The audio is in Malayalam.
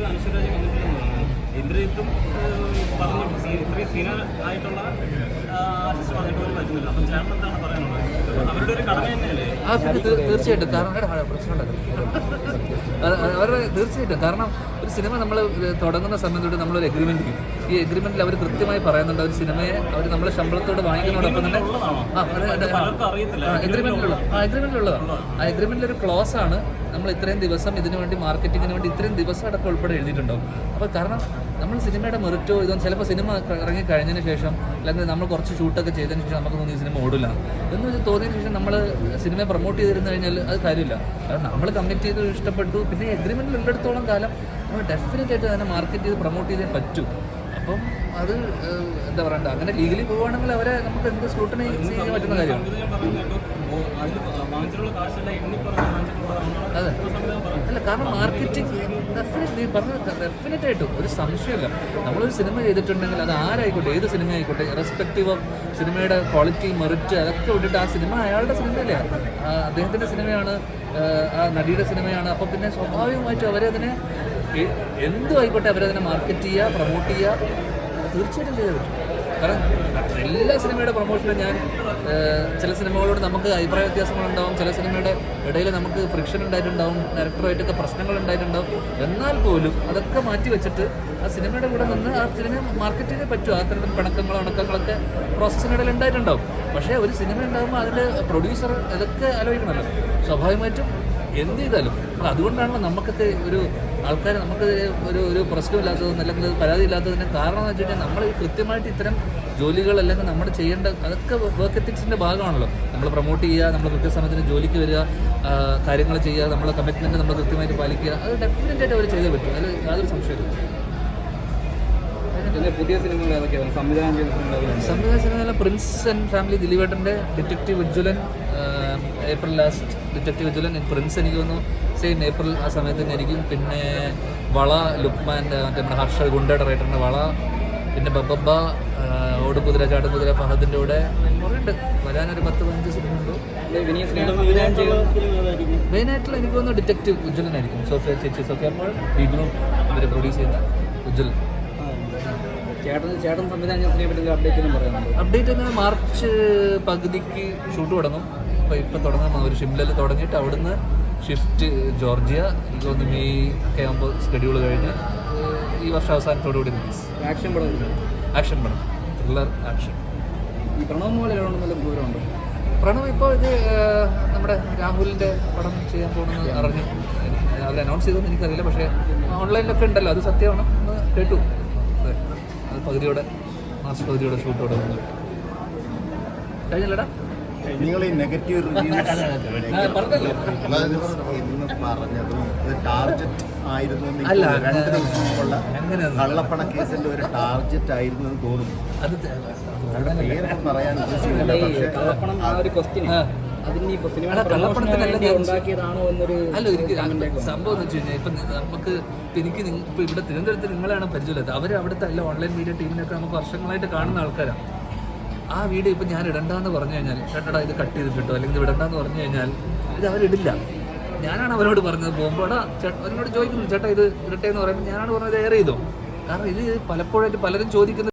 ഇതുവരെയായിട്ടും അനുശ്വരാജ് വന്നിട്ടുണ്ടെന്നാണ് ഇന്ദ്രജിത്തും പറഞ്ഞു ഇത്രയും സീന ആയിട്ടുള്ള ആർട്ടിസ്റ്റ് അവരുടെ ഒരു ആ പിന്നെ തീർച്ചയായിട്ടും. ആ, പ്രശ്നം അവരുടെ തീർച്ചയായിട്ടും. കാരണം ഒരു സിനിമ നമ്മൾ തുടങ്ങുന്ന സമയത്ത് തൊട്ട് നമ്മളൊരു എഗ്രിമെന്റ് ചെയ്യും ഈ എഗ്രിമെന്റിൽ അവർ കൃത്യമായി പറയുന്നുണ്ട്. ഒരു സിനിമയെ അവർ നമ്മളെ ശമ്പളത്തോട് വാങ്ങിക്കുന്നതോടൊപ്പം തന്നെ ആ എഗ്രിമെന്റിലുള്ള ആ എഗ്രിമെന്റിലുള്ളതാണ് ആ എഗ്രിമെന്റിൽ ഒരു ക്ലോസ് ആണ്. നമ്മൾ ഇത്രയും ദിവസം ഇതിനു വേണ്ടി മാർക്കറ്റിങ്ങിന് വേണ്ടി ഇത്രയും ദിവസം അടക്കം ഉൾപ്പെടെ എഴുതിയിട്ടുണ്ടാവും. അപ്പോൾ കാരണം നമ്മൾ സിനിമയുടെ മെറിറ്റോ ഇതൊന്നും ചിലപ്പോൾ സിനിമ ഇറങ്ങി കഴിഞ്ഞതിന് ശേഷം അല്ലെങ്കിൽ നമ്മൾ കുറച്ച് ഷൂട്ടൊക്കെ ചെയ്തതിന് ശേഷം നമുക്ക് തോന്നി സിനിമ ഓടില്ല എന്ന് വെച്ചാൽ തോന്നിയതിന് ശേഷം നമ്മൾ സിനിമയെ പ്രൊമോട്ട് ചെയ്തിരുന്നു കഴിഞ്ഞാൽ അത് കാര്യമില്ല കാരണം നമ്മൾ കമ്മിറ്റ് ചെയ്ത് ഇഷ്ടപ്പെട്ടു പിന്നെ എഗ്രിമെന്റിൽ ഉള്ളിടത്തോളം കാലം നമ്മൾ ഡെഫിനറ്റ് ആയിട്ട് അതിനെ മാർക്കറ്റ് ചെയ്ത് പ്രൊമോട്ട് ചെയ്തേ പറ്റൂ അപ്പം അത് എന്താ പറയണ്ട അങ്ങനെ ലീഗലി പോവുകയാണെങ്കിൽ അവരെ നമുക്ക് എന്ത് സ്ക്രൂട്ടണി ചെയ്യാൻ പറ്റുന്ന കാര്യമാണ് കാരണം മാർക്കറ്റിംഗ് ഡെഫിനറ്റ് നീ പറഞ്ഞ ഡെഫിനറ്റ് ആയിട്ടും ഒരു സംശയമില്ല. നമ്മളൊരു സിനിമ ചെയ്തിട്ടുണ്ടെങ്കിൽ അത് ആരായിക്കോട്ടെ ഏത് സിനിമ ആയിക്കോട്ടെ റെസ്പെക്റ്റീവ് ഓഫ് സിനിമയുടെ ക്വാളിറ്റി മെറിറ്റ് അതൊക്കെ വിട്ടിട്ട് ആ സിനിമ അയാളുടെ സിനിമയല്ലേ അദ്ദേഹത്തിന്റെ സിനിമയാണ് ആ, നടിയുടെ സിനിമയാണ് അപ്പോൾ പിന്നെ സ്വാഭാവികമായിട്ടും അവരതിനെ എ- എന്തും ആയിക്കോട്ടെ അവരതിനെ മാർക്കറ്റ് ചെയ്യുക പ്രൊമോട്ട് ചെയ്യുക തീർച്ചയായിട്ടും ചെയ്തേ കാരണം എല്ലാ സിനിമയുടെ പ്രൊമോഷനും ഞാൻ ചില സിനിമകളോട് നമുക്ക് അഭിപ്രായ വ്യത്യാസങ്ങളുണ്ടാവും ചില സിനിമയുടെ ഇടയിൽ നമുക്ക് ഫ്രിക്ഷൻ ഉണ്ടായിട്ടുണ്ടാവും ഡയറക്ടറുമായിട്ടൊക്കെ പ്രശ്നങ്ങൾ ഉണ്ടായിട്ടുണ്ടാവും. എന്നാൽ പോലും അതൊക്കെ മാറ്റി വെച്ചിട്ട് ആ സിനിമയുടെ കൂടെ നിന്ന് ആ സിനിമ മാർക്കറ്റ് ചെയ്തേ പറ്റും. ആ തരത്തിൽ പിണക്കങ്ങളും അണക്കങ്ങളൊക്കെ പ്രോസസ്സിനിടയിൽ ഉണ്ടായിട്ടുണ്ടാവും. പക്ഷേ ഒരു സിനിമ ഉണ്ടാകുമ്പോൾ അതിന്റെ പ്രൊഡ്യൂസർ ഇതൊക്കെ ആലോചിക്കണമല്ലോ. സ്വാഭാവികമായിട്ടും എന്ത് ചെയ്താലും അതുകൊണ്ടാണല്ലോ നമുക്കൊക്കെ ഒരു ആൾക്കാർ നമുക്ക് ഒരു ഒരു പ്രശ്നമില്ലാത്തതെന്ന് അല്ലെങ്കിൽ പരാതി ഇല്ലാത്തതിന് കാരണം എന്ന് വെച്ച് നമ്മൾ കൃത്യമായിട്ട് ഇത്തരം ജോലികൾ അല്ലെങ്കിൽ നമ്മൾ ചെയ്യേണ്ട അതൊക്കെ വർക്ക് എത്തിക്സിന്റെ ഭാഗമാണല്ലോ. നമ്മൾ പ്രൊമോട്ട് ചെയ്യുക നമ്മൾ കൃത്യസമയത്തിന് ജോലിക്ക് വരിക കാര്യങ്ങൾ ചെയ്യുക നമ്മളെ കമ്മിറ്റ്മെന്റ് നമ്മൾ കൃത്യമായിട്ട് പാലിക്കുക അത് ഡെഫിനറ്റ് ആയിട്ട് അവർ ചെയ്തേ പറ്റും. അതിൽ യാതൊരു സംശയമില്ല പുതിയ സിനിമകൾ സംവിധാനം സംവിധാന cinema prince and family ദിലീപേട്ടന്റെ detective Ujjwalan April last detective Ujjwalan prince എനിക്ക് തോന്നുന്നു സെയിം ഏപ്രിൽ ആ സമയത്ത് തന്നെ ആയിരിക്കും. പിന്നെ വള ലുക്മാന്റെ മറ്റേ നമ്മുടെ ഹർഷ ഗുണ്ടയുടെ റൈറ്ററിന്റെ വള. പിന്നെ ബബ്ബ ഓടുകുതിര ചാടുകുതിര ഫഹദിന്റെ കൂടെ കുറേ ഉണ്ട് വരാനൊരു പത്ത് പതിനഞ്ച് സിനിമ ചെയ്ത മെയിനായിട്ടുള്ള എനിക്ക് തോന്നുന്നു ഡിറ്റക്റ്റീവ് ഉജ്ജ്വലനായിരിക്കും സോഫിയ ചേച്ചി സോഫിയ ബിഗ്നു ഇവർ പ്രൊഡ്യൂസ് ചെയ്യുന്ന ഉജ്ജ്വലൻ. ചേട്ടൻ ചേട്ടൻ സംവിധാനം ചെയ്ത സിനിമയെ അപ്ഡേറ്റ് എന്നാൽ മാർച്ച് പകുതിക്ക് ഷൂട്ട് തുടങ്ങും. അപ്പോൾ ഇപ്പം തുടങ്ങാൻ ഒരു ഷിംലയിൽ തുടങ്ങിയിട്ട് അവിടുന്ന് ഷിഫ്റ്റ് ജോർജിയ എനിക്ക് തോന്നുന്നു മെയ് ഒക്കെ ആകുമ്പോൾ ഷെഡ്യൂൾ കഴിഞ്ഞ് ഈ വർഷം അവസാനത്തോടു കൂടി റിലീസ് ആക്ഷൻ പടം. ആക്ഷൻ പടം. ത്രില്ലർ ആക്ഷൻ ഈ പ്രണവ് മോഹൻലാലിനോട് നല്ല ഗൗരവമുണ്ട് പ്രണവ് ഇപ്പോൾ ഇത് നമ്മുടെ രാഹുലിന്റെ പടം ചെയ്യാൻ പോകുന്നത് അറിഞ്ഞു. അത് അനൗൺസ് ചെയ്തു എനിക്കറിയില്ല പക്ഷേ ഓൺലൈനിലൊക്കെ ഉണ്ടല്ലോ അത് സത്യമാണ്. എന്ന് കേട്ടു. അതെ അത് പകുതിയോടെ മാസ്റ്റ് പകുതിയോടെ ഷൂട്ടോടെ വന്നു കഴിഞ്ഞല്ലടാ? നിങ്ങൾ ഈ നെഗറ്റീവ് റിവ്യൂസ് പറഞ്ഞതും ടാർജറ്റ് ആയിരുന്നു അല്ല, രണ്ട് ദിവസം മുമ്പുള്ള കള്ളപ്പണ കേസിന്റെ ഒരു ടാർജറ്റ് ആയിരുന്നു എന്ന് തോന്നുന്നു. അത് പേരൊന്നും പറയാൻ ഉദ്ദേശിക്കുന്നില്ല. പക്ഷേ കള്ളപ്പണം ആ ഒരു ക്വസ്റ്റ്യൻ സംഭവം എന്ന് വെച്ച് കഴിഞ്ഞാൽ ഇപ്പൊ നമുക്ക് എനിക്ക് ഇപ്പൊ ഇപ്പം ഇവിടെ തിരുവനന്തപുരത്ത് നിങ്ങളാണ് പരിചയമില്ലാത്തത് അവർ അവിടുത്തെ എല്ലാ ഓൺലൈൻ മീഡിയ ടീമിനൊക്കെ നമുക്ക് വർഷങ്ങളായിട്ട് കാണുന്ന ആൾക്കാരാണ് ആ വീഡിയോ ഇപ്പൊ ഞാൻ ഇടണ്ടെന്ന് പറഞ്ഞു കഴിഞ്ഞാൽ ചേട്ടടാ ഇത് കട്ട് ചെയ്തിട്ടോ അല്ലെങ്കിൽ ഇത് ഇടണ്ടെന്ന് പറഞ്ഞു കഴിഞ്ഞാൽ ഇത് അവരിടില്ല. ഞാനാണ് അവരോട് പറഞ്ഞത്. പോകുമ്പോൾ എന്നോട് ചോദിക്കുന്നു ചേട്ടാ ഇത് ഇടട്ടെ എന്ന് പറയുമ്പോൾ ഞാനാണ് പറഞ്ഞത് എയർ ചെയ്തോ? കാരണം ഇത് പലപ്പോഴായിട്ട് പലരും ചോദിക്കുന്നത്